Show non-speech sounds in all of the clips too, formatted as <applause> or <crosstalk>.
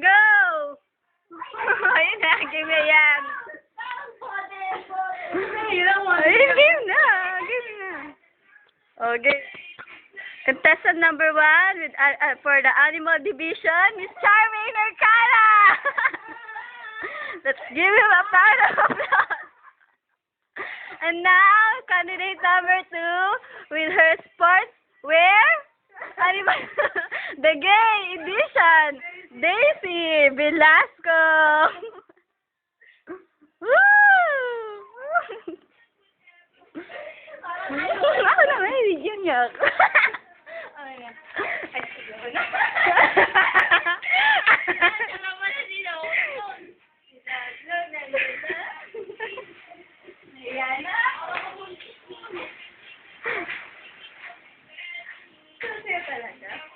go! Ayun na, game na yan. Game na. Game na. Okay. Contestant number one with uh, uh, for the animal division, Miss Charmaine Arcana. <laughs> Let's give him a round of applause. And now, candidate number two with her sports wear, animal, <laughs> the gay edition, Daisy Velasco. Ako na may bigyan niya ako. Ayan <laughs>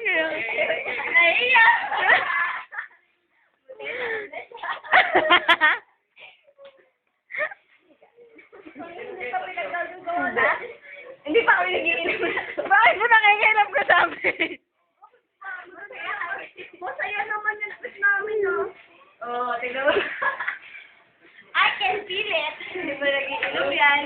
Hindi pa kami nag-iinom. Bakit mo nakikailam ka sa amin? Masaya naman yung quiz namin, no? Oo, tignan mo. I can feel it. Hindi ba nag-iinom yan?